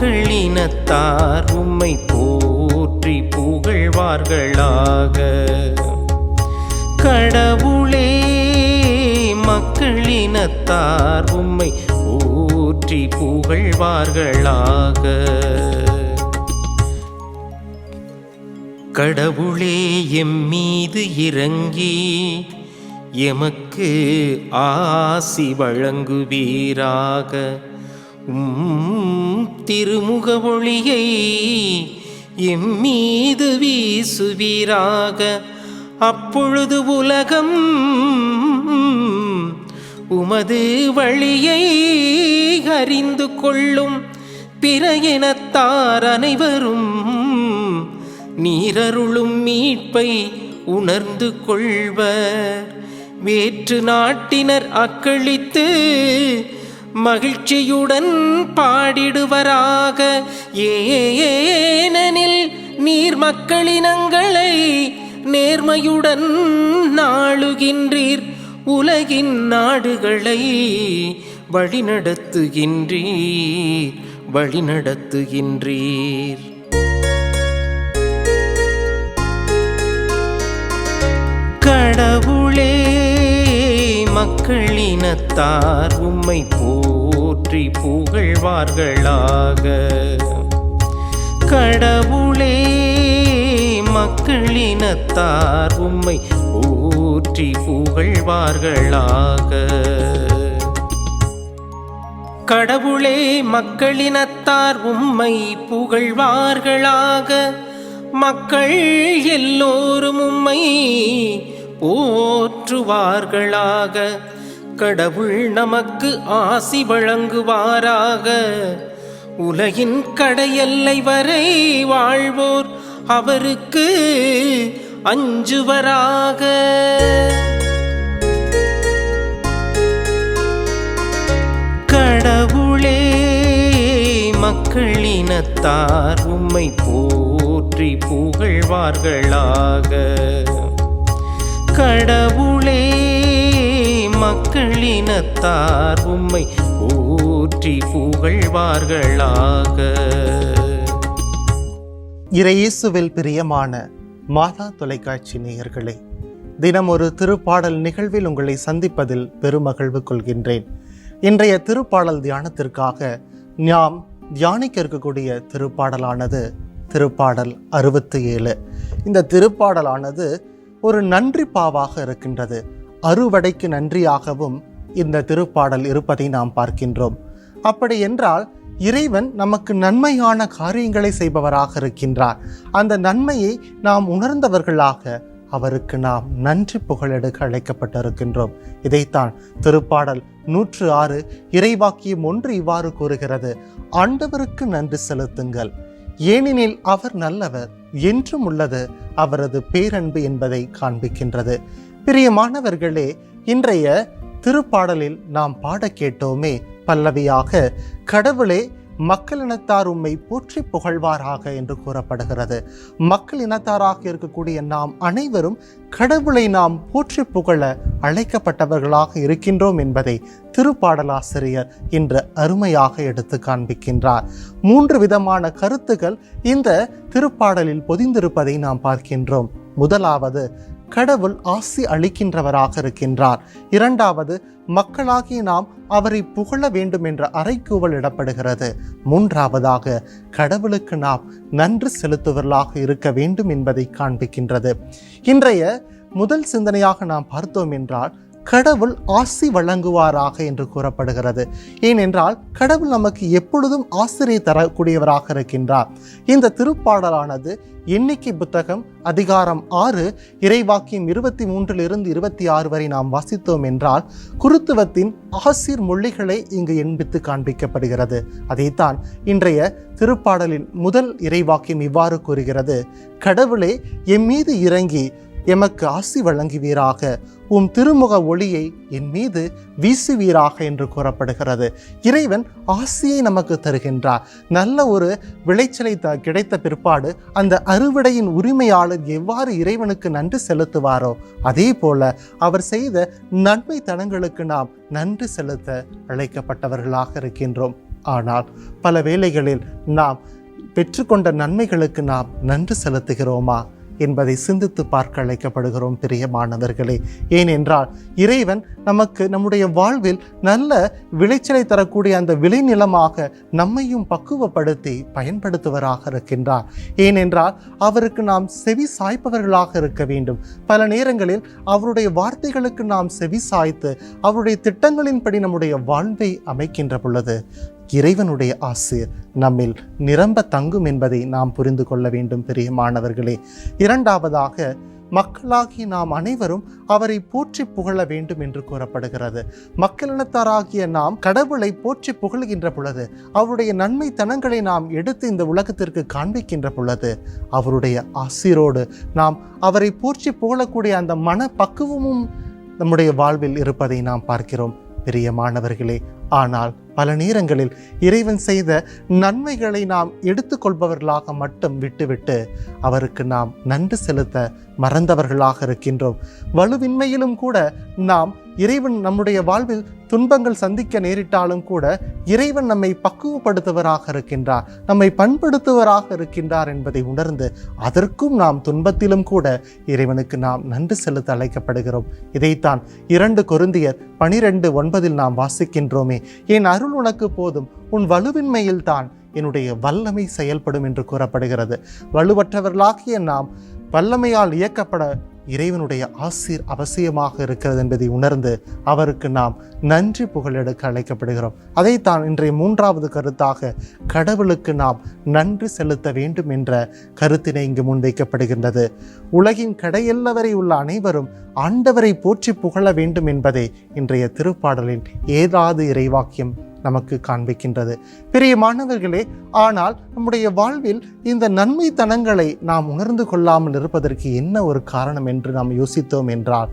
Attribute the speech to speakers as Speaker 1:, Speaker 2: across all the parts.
Speaker 1: மக்களினத்தார் உம்மை போற்றி புகழ்வார்களாக. கடவுளே மக்களினத்தார் உம்மை போற்றி புகழ்வார்களாக. கடவுளே எம் மீது இறங்கி எமக்கு ஆசி வழங்குவீராக. உம் திருமுக ஒளியை எம்மீது வீசுவீராக. அப்பொழுது உலகம் உமது வழியை அறிந்து கொள்ளும் பிற இனத்தார் அனைவரும் நீரருளும் மீட்பை உணர்ந்து கொள்வர். வேற்று நாட்டினர் அக்களித்து மகிழ்ச்சியுடன் பாடிடுவராக. ஏனெனில் நீர் மக்களினங்களை நேர்மையுடன் நாளுகின்றீர் உலகின் நாடுகளை வழிநடத்துகின்றீர். வழிநடத்துகின்றீர். மக்களினத்தார் உம்மை போற்றி புகழ்வார்களாக. கடவுளே மக்களினத்தார் உம்மை போற்றி புகழ்வார்களாக. கடவுளே மக்களினத்தார் உம்மை புகழ்வார்களாக. மக்கள் எல்லோரும் உம்மை போற்றுவார்களாக. கடவுள் நமக்கு ஆசி வழங்குவாராக. உலகின் கடையெல்லை வரை வாழ்வோர் அவருக்கு அஞ்சுவராக. கடவுளே மக்களினத்தார் உம்மை போற்றி புகழ்வார்களாக. கடவுளே மக்களினத்தார் உம்மை ஊற்றி புகழ்வார்களாக.
Speaker 2: இறையேசுவில் பிரியமான மாதா தொலைக்காட்சி நேயர்களே தினம் ஒரு திருப்பாடல் நிகழ்வில் உங்களை சந்திப்பதில் பெருமகிழ்வு கொள்கின்றேன். இன்றைய திருப்பாடல் தியானத்திற்காக நாம் தியானிக்க இருக்கக்கூடிய திருப்பாடலானது திருப்பாடல் அறுபத்தி ஏழு. இந்த திருப்பாடலானது ஒரு நன்றி பாவாக இருக்கின்றது. அறுவடைக்கு நன்றியாகவும் இந்த திருப்பாடல் இருப்பதை நாம் பார்க்கின்றோம். அப்படி என்றால் இறைவன் நமக்கு நன்மையான காரியங்களை செய்பவராக இருக்கின்றார். அந்த நன்மையை நாம் உணர்ந்தவர்களாக அவருக்கு நாம் நன்றி புகழெடுக்க அழைக்கப்பட்டிருக்கின்றோம். இதைத்தான் திருப்பாடல் நூற்று ஆறு இறைவாக்கியம் ஒன்று இவ்வாறு கூறுகிறது. ஆண்டவருக்கு நன்றி செலுத்துங்கள். ஏனெனில் அவர் நல்லவர் என்றும் உள்ளது. அவரது பேரன்பு என்பதை காண்பிக்கின்றது. பிரியமானவர்களே இன்றைய திருப்பாடலில் நாம் பாட கேட்டோமே பல்லவியாக கடவுளே மக்கள் இனத்தார் உம்மை போற்றி புகழ்வாராக என்று கூறப்படுகிறது. மக்கள் இனத்தாராக இருக்கக்கூடிய நாம் அனைவரும் கடவுளை நாம் போற்றி புகழ அழைக்கப்பட்டவர்களாக இருக்கின்றோம் என்பதை திருப்பாடலாசிரியர் இன்று அருமையாக எடுத்து காண்பிக்கின்றார். மூன்று விதமான கருத்துக்கள் இந்த திருப்பாடலில் பொதிந்திருப்பதை நாம் பார்க்கின்றோம். முதலாவது கடவுள் ஆசி அளிக்கின்றவராக இருக்கின்றார். இரண்டாவது மக்களாகிய நாம் அவரை புகழ வேண்டும் என்ற அறைக்கூவல் இடப்படுகிறது. மூன்றாவதாக கடவுளுக்கு நாம் நன்றி செலுத்துவர்களாக இருக்க வேண்டும் என்பதை காண்பிக்கின்றது. இன்றைய முதல் சிந்தனையாக நாம் பார்த்தோம் என்றால் கடவுள் ஆசி வழங்குவாராக என்று கூறப்படுகிறது. ஏனென்றால் கடவுள் நமக்கு எப்பொழுதும் ஆசிரியை தரக்கூடியவராக இருக்கின்றார். இந்த திருப்பாடலானது எண்ணிக்கை புத்தகம் அதிகாரம் ஆறு இறைவாக்கியம் இருபத்தி மூன்றிலிருந்து இருபத்தி ஆறு வரை நாம் வாசித்தோம் என்றால் குருத்துவத்தின் ஆசிர் மொழிகளை இங்கு எண்பித்து காண்பிக்கப்படுகிறது. அதைத்தான் இன்றைய திருப்பாடலின் முதல் இறைவாக்கியம் இவ்வாறு கூறுகிறது. கடவுளே எம்மீது இறங்கி எமக்கு ஆசி வழங்குவீராக. உம் திருமுக ஒளியை என் மீது வீசுவீராக என்று கூறப்படுகிறது. இறைவன் ஆசியை நமக்கு தருகின்றார். நல்ல ஒரு விளைச்சலை த கிடைத்த பிற்பாடு அந்த அறுவடையின் உரிமையாளர் எவ்வாறு இறைவனுக்கு நன்றி செலுத்துவாரோ அதே போல அவர் செய்த நன்மை தனங்களுக்கு நாம் நன்றி செலுத்த அழைக்கப்பட்டவர்களாக இருக்கின்றோம். ஆனால் பல வேளைகளில் நாம் பெற்றுக்கொண்ட நன்மைகளுக்கு நாம் நன்றி செலுத்துகிறோமா? என்பதை சிந்தித்து பார்க்க அழைக்கப்படுகிறோம் பிரியமானவர்களே. ஏனென்றால் இறைவன் நமக்கு நம்முடைய வாழ்வில் நல்ல விளைச்சலை தரக்கூடிய அந்த விளைநிலமாக நம்மையும் பக்குவப்படுத்தி பயன்படுத்துவராக இருக்கின்றார். ஏனென்றால் அவருக்கு நாம் செவி சாய்ப்பவர்களாக இருக்க வேண்டும். பல நேரங்களில் அவருடைய வார்த்தைகளுக்கு நாம் செவி சாய்த்து அவருடைய திட்டங்களின்படி நம்முடைய வாழ்வை அமைக்கின்ற பொழுது இறைவனுடைய ஆசிர் நம்மில் நிரம்ப தங்கும் என்பதை நாம் புரிந்து கொள்ள வேண்டும் பெரிய மாணவர்களே. இரண்டாவதாக மக்களாகி நாம் அனைவரும் அவரை போற்றி புகழ வேண்டும் என்று கூறப்படுகிறது. மக்களினத்தாராகிய நாம் கடவுளை போற்றி புகழ்கின்ற பொழுது அவருடைய நன்மை தனங்களை நாம் எடுத்து இந்த உலகத்திற்கு காண்பிக்கின்ற பொழுது அவருடைய ஆசிரோடு நாம் அவரை போற்றி புகழக்கூடிய அந்த மன பக்குவமும் நம்முடைய வாழ்வில் இருப்பதை நாம் பார்க்கிறோம் பிரியமானவர்களே ஆனால் பல நேரங்களில் இறைவன் செய்த நன்மைகளை நாம் எடுத்துக்கொள்பவர்களாக மட்டும் விட்டுவிட்டு அவருக்கு நாம் நன்றி செலுத்த மறந்தவர்களாக இருக்கின்றோம். வலுவின்மையிலும் கூட நாம் இறைவன் நம்முடைய வாழ்வில் துன்பங்கள் சந்திக்க நேரிட்டாலும் கூட இறைவன் நம்மை பக்குவப்படுத்துவராக இருக்கின்றார். நம்மை பண்படுத்துவராக இருக்கின்றார் என்பதை உணர்ந்து அதற்கும் நாம் துன்பத்திலும் கூட இறைவனுக்கு நாம் நன்றி செலுத்த அழைக்கப்படுகிறோம். இதைத்தான் இரண்டு கொருந்தியர் பனிரெண்டு ஒன்பதில் நாம் வாசிக்கின்றோமே. என் அருள் உனக்கு போதும் உன் வலுவின்மையில் தான் என்னுடைய வல்லமை செயல்படும் என்று கூறப்படுகிறது. வலுவற்றவர்களாகிய நாம் வல்லமையால் இயக்கப்பட இறைவனுடைய ஆசீர் அவசியமாக இருக்கிறது என்பதை உணர்ந்து அவருக்கு நாம் நன்றி புகழெடுக்க அழைக்கப்படுகிறோம். அதைத்தான் இன்றைய மூன்றாவது கருத்தாக கடவுளுக்கு நாம் நன்றி செலுத்த வேண்டும் என்ற கருத்தினை இங்கு முன்வைக்கப்படுகின்றது. உலகின் கடையெல்லவரை உள்ள அனைவரும் ஆண்டவரை போற்றி புகழ வேண்டும் என்பதே இன்றைய திருப்பாடலின் ஏதாவது இறைவாக்கியம். நமக்கு காண்பிக்கின்றது. பெரிய மாணவர்களே ஆனால் நம்முடைய வாழ்வில் இந்த நன்மைத்தனங்களை நாம் உணர்ந்து கொள்ளாமல் இருப்பதற்கு என்ன ஒரு காரணம் என்று நாம் யோசித்தோம் என்றால்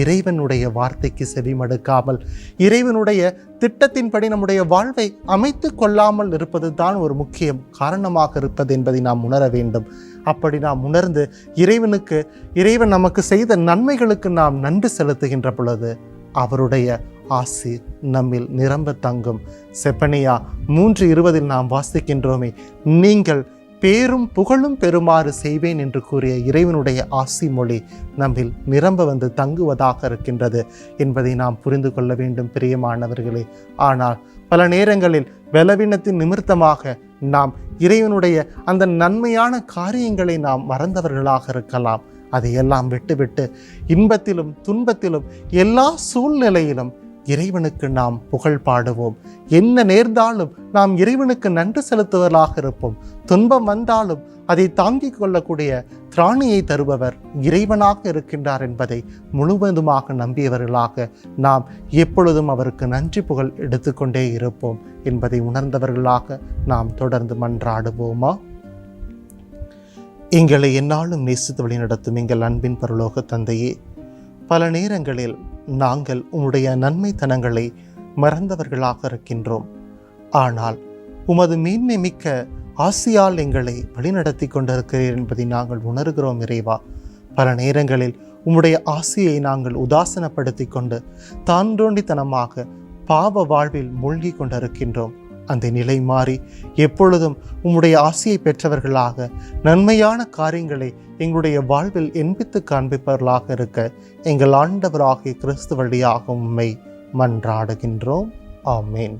Speaker 2: இறைவனுடைய வார்த்தைக்கு செவிமடுக்காமல் இறைவனுடைய திட்டத்தின்படி நம்முடைய வாழ்வை அமைத்து கொள்ளாமல் இருப்பது தான் ஒரு முக்கிய காரணமாக இருப்பது என்பதை நாம் உணர வேண்டும். அப்படி நாம் உணர்ந்து இறைவனுக்கு இறைவன் நமக்கு செய்த நன்மைகளுக்கு நாம் நன்றி செலுத்துகின்ற பொழுது அவருடைய ஆசி நம்மில் நிரம்ப தங்கும். செப்பனியா மூன்று இருபதில் நாம் வாசிக்கின்றோமே நீங்கள் பேரும் புகழும் பெறுமாறு செய்வேன் என்று கூறிய இறைவனுடைய ஆசி மொழி நம்மில் நிரம்ப வந்து தங்குவதாக இருக்கின்றது என்பதை நாம் புரிந்து கொள்ள வேண்டும் பிரியமானவர்களே. ஆனால் பல நேரங்களில் பலவீனத்தின் நிமித்தமாக நாம் இறைவனுடைய அந்த நன்மையான காரியங்களை நாம் மறந்தவர்களாக இருக்கலாம். அதையெல்லாம் விட்டுவிட்டு இன்பத்திலும் துன்பத்திலும் எல்லா சூழ்நிலையிலும் இறைவனுக்கு நாம் புகழ் பாடுவோம். என்ன நேர்ந்தாலும் நாம் இறைவனுக்கு நன்றி செலுத்துவதாக இருப்போம். துன்பம் வந்தாலும் அதை தாங்கிக் கொள்ளக்கூடிய திராணியை தருபவர் இறைவனாக இருக்கின்றார் என்பதை முழுவதுமாக நம்பியவர்களாக நாம் எப்பொழுதும் அவருக்கு நன்றி புகழ் எடுத்துக்கொண்டே இருப்போம் என்பதை உணர்ந்தவர்களாக நாம் தொடர்ந்து மன்றாடுவோமா? எங்களை என்னாலும் நேசித்து வழிநடத்தும் எங்கள் அன்பின் பரலோக தந்தையே பல நேரங்களில் நாங்கள் உம்முடைய நன்மைத்தனங்களை மறந்தவர்களாக இருக்கின்றோம். ஆனால் உமது மேன்மை மிக்க ஆசியால் எங்களை வழிநடத்தி கொண்டிருக்கிறீர் என்பதை நாங்கள் உணர்கிறோம் இறைவா. பல நேரங்களில் உம்முடைய ஆசையை நாங்கள் உதாசனப்படுத்தி கொண்டு தான்றோண்டித்தனமாக பாவ வாழ்வில் மூழ்கி கொண்டிருக்கின்றோம். அந்த நிலை மாறி எப்பொழுதும் உம்முடைய ஆசையை பெற்றவர்களாக நன்மையான காரியங்களை எங்களுடைய வாழ்வில் என்பித்து காண்பிப்பவர்களாக இருக்க எங்கள் ஆண்டவராகிய கிறிஸ்து வழியாக உம்மை மன்றாடுகின்றோம். ஆமேன்.